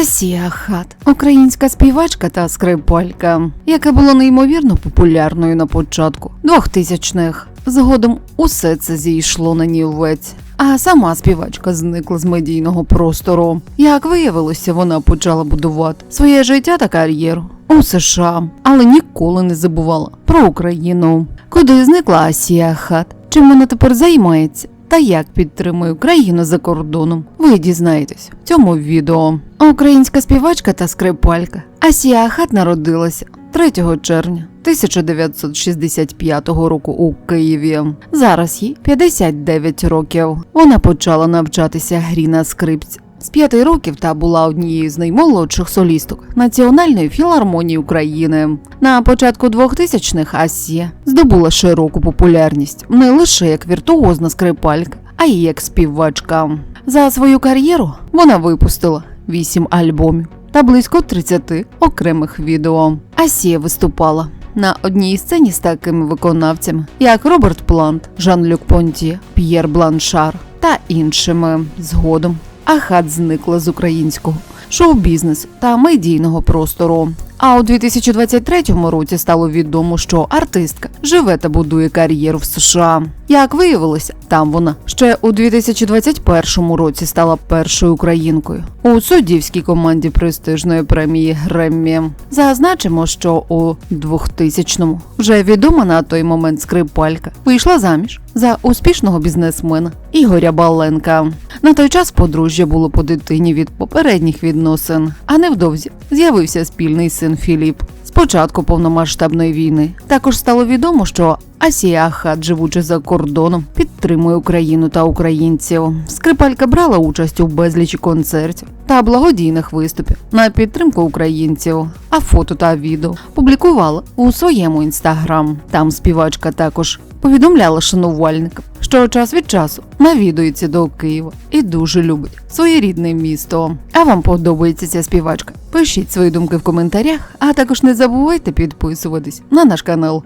Асія Хат, українська співачка та скрипалька, яка була неймовірно популярною на початку 2000-х. Згодом усе це зійшло на нівець. А сама співачка зникла з медійного простору. Як виявилося, вона почала будувати своє життя та кар'єру у США, але ніколи не забувала про Україну. Куди зникла Асія Хат? Чим вона тепер займається? Та як підтримує Україну за кордоном, ви дізнаєтесь в цьому відео. Українська співачка та скрипалька Асія Ахат народилася 3 червня 1965 року у Києві. Зараз їй 59 років. Вона почала навчатися грі на скрипці. З п'яти років та була однією з наймолодших солісток Національної філармонії України. На початку 2000-х Асія здобула широку популярність не лише як віртуозна скрипалька, а й як співачка. За свою кар'єру вона випустила 8 альбомів та близько 30 окремих відео. Асія виступала на одній сцені з такими виконавцями, як Роберт Плант, Жан-Люк Понтє, П'єр Бланшар та іншими згодом. Ахат зникла з українського шоу-бізнесу та медійного простору. А у 2023 році стало відомо, що артистка живе та будує кар'єру в США. Як виявилося, там вона ще у 2021 році стала першою українкою у суддівській команді престижної премії Греммі. Зазначимо, що у 2000-му вже відома на той момент скрипалька вийшла заміж за успішного бізнесмена Ігоря Баленка. На той час подружжя було по дитині від попередніх відносин, а невдовзі з'явився спільний син Філіп. З початку повномасштабної війни також стало відомо, що Асія Ахат, живучи за кордоном, підтримує Україну та українців. Скрипалька брала участь у безлічі концертів та благодійних виступів на підтримку українців. А фото та відео публікувала у своєму інстаграм. Там співачка також повідомляла шанувальникам, що час від часу навідується до Києва і дуже любить своє рідне місто. А вам подобається ця співачка? Пишіть свої думки в коментарях, а також не забувайте підписуватись на наш канал.